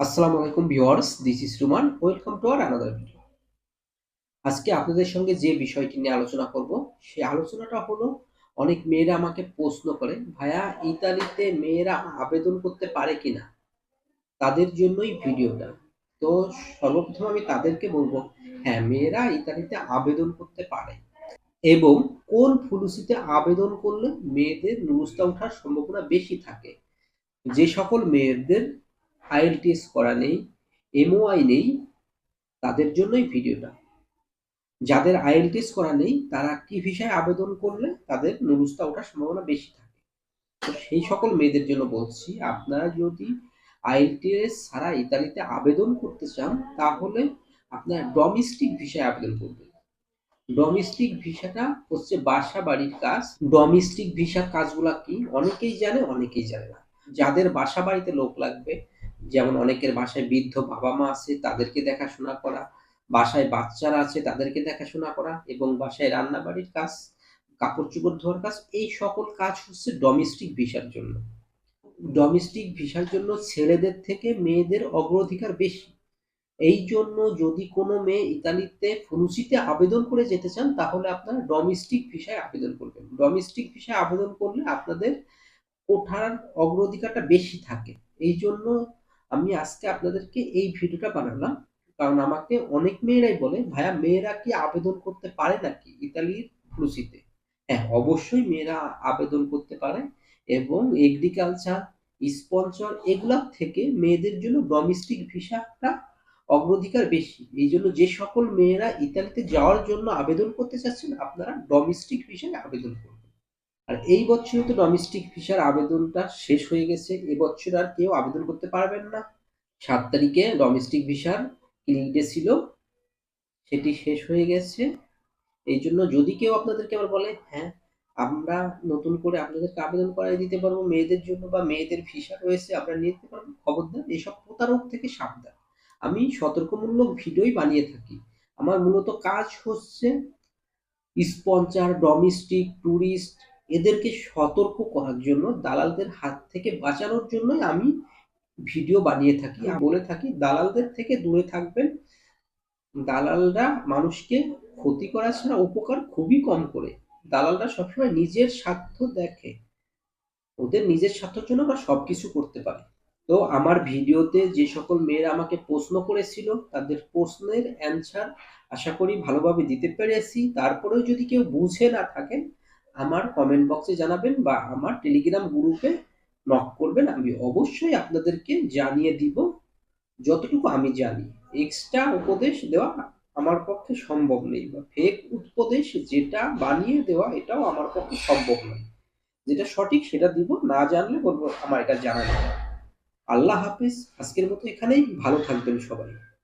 আসসালামু আলাইকুম viewers this is Ruman welcome to our another video আজকে আপনাদের সঙ্গে যে বিষয়টি নিয়ে আলোচনা করব, সেই আলোচনাটা হলো, অনেক মেয়েরা আমাকে প্রশ্ন করে, ভাইয়া, ইতালিতে মেয়েরা আবেদন করতে পারে কিনা? তাদের জন্যই ভিডিওটা। তো সর্বপ্রথম আমি তাদেরকে বলব হ্যাঁ মেয়েরা ইতালিতে আবেদন করতে পারে। এবং কোন ফুলুসিতে আবেদন করলে মেয়েদের নুরুস্তা ওঠার সম্ভাবনা বেশি থাকে? যে সকল মেয়েদের আইএলটিএস করা নেই এমওআই নেই, তাদের জন্যই ভিডিওটা। যাদের আইএলটিএস করা নেই, তারা কি ভিসায় আবেদন করলে তাদের নুরুস্তা ওঠার সম্ভাবনা বেশি থাকে। তো সেই সকল মেয়েদের জন্য বলছি, আপনারা যদি আইএলটিএস ছাড়া ইতালিতে আবেদন করতে চান, তাহলে আপনার ডোমেস্টিক ভিসায় আবেদন করবেন। ডোমেস্টিক ভিসাটা হচ্ছে বাসা বাড়ির কাজ। ডোমেস্টিক ভিসার কাজগুলা কি? অনেকেই জানে অনেকেই জানে না। যাদের বাসা বাড়িতে লোক লাগবে যেমন অনেকের বাসায় বৃদ্ধ বাবা মা আছে, তাদেরকে দেখাশোনা করা। বাসায় বাচ্চারা আছে, তাদেরকে দেখাশোনা করা এবং বাসায় রান্না বাড়ির কাজ কাপড় চোপড় ধোয়ার কাজ, এই সকল কাজ হচ্ছে ডোমেস্টিক ভিসার জন্য। ডোমেস্টিক ভিসার জন্য ছেলেদের থেকে মেয়েদের অগ্রাধিকার বেশি। এই জন্য যদি কোনো মেয়ে ইতালিতে ফুনুসিতে আবেদন করে যেতে চান, তাহলে আপনারা ডোমেস্টিক ভিসায় আবেদন করবেন। ডোমেস্টিক ভিসায় আবেদন করলে আপনাদের ওঠার অগ্রাধিকারটা বেশি থাকে। এই জন্য আমি আজকে আপনাদেরকে এই ভিডিওটা বানালাম। কারণ আমাকে অনেক মেয়েরাই বলে, ভাইয়া, মেয়েরা কি আবেদন করতে পারে নাকি ইতালির ফ্লুসিতে হ্যাঁ অবশ্যই মেয়েরা আবেদন করতে পারে এবং এগ্রিকালচার স্পন্সর এগুলা থেকে মেয়েদের জন্য ডোমেস্টিক ভিসাটা অগ্রাধিকার বেশি। এই জন্য যে সকল মেয়েরা ইতালিতে যাওয়ার জন্য আবেদন করতে চাচ্ছেন, আপনারা ডোমেস্টিক ভিসায় আবেদন করবেন আর এই বছর তো ডোমেস্টিক ভিসার আবেদনটা শেষ হয়ে গেছে। এবছর আর কেউ আবেদন করতে পারবেন না। সাত তারিখে ডোমেস্টিক ভিসার ক্লিনিক ছিল, সেটি শেষ হয়ে গেছে। এই জন্য যদি কেউ আপনাদেরকে আবার বলে হ্যাঁ আমরা নতুন করে আপনাদেরকে আবেদন করাই দিতে পারব, মেয়েদের জন্য বা মেয়েদের ভিসা রয়েছে নিয়ে নিতে পারব, খবরদার, এসব প্রতারক থেকে সাবধান। আমি সতর্কমূলক ভিডিওই বানিয়ে থাকি। আমার মূলত কাজ হচ্ছে স্পন্সার ডোমেস্টিক ট্যুরিস্ট এদেরকে সতর্ক করার জন্য, দালালদের হাত থেকে বাঁচানোর জন্যই আমি ভিডিও বানিয়ে থাকি। বলে থাকি, দালালদের থেকে দূরে থাকবেন। দালালরা মানুষকে ক্ষতি করা ছাড়া উপকার খুবই কম করে। দালালরা সবসময় নিজের স্বার্থ দেখে। ওদের নিজের স্বার্থের জন্য ওরা সবকিছু করতে পারে। তো আমার ভিডিওতে যে সকল মেয়েরা আমাকে প্রশ্ন করেছিল, তাদের প্রশ্নের অ্যান্সার আশা করি ভালোভাবে দিতে পেরেছি। তারপরেও যদি কেউ বুঝে না থাকেন আমার কমেন্ট বক্সে জানাবেন বা আমার টেলিগ্রাম গ্রুপে নক করবেন, আমি অবশ্যই আপনাদেরকে জানিয়ে দিব যতটুকু আমি জানি। এক্সট্রা উপদেশ দেওয়া আমার পক্ষে সম্ভব নেই বা ফেক উপদেশ যেটা বানিয়ে দেওয়া, এটাও আমার পক্ষে সম্ভব নয়। যেটা সঠিক সেটা দিব, না জানলে বলব আমার এটা জানা আল্লাহ হাফিজ, আজকের মতো এখানেই, ভালো থাকবেন সবাই।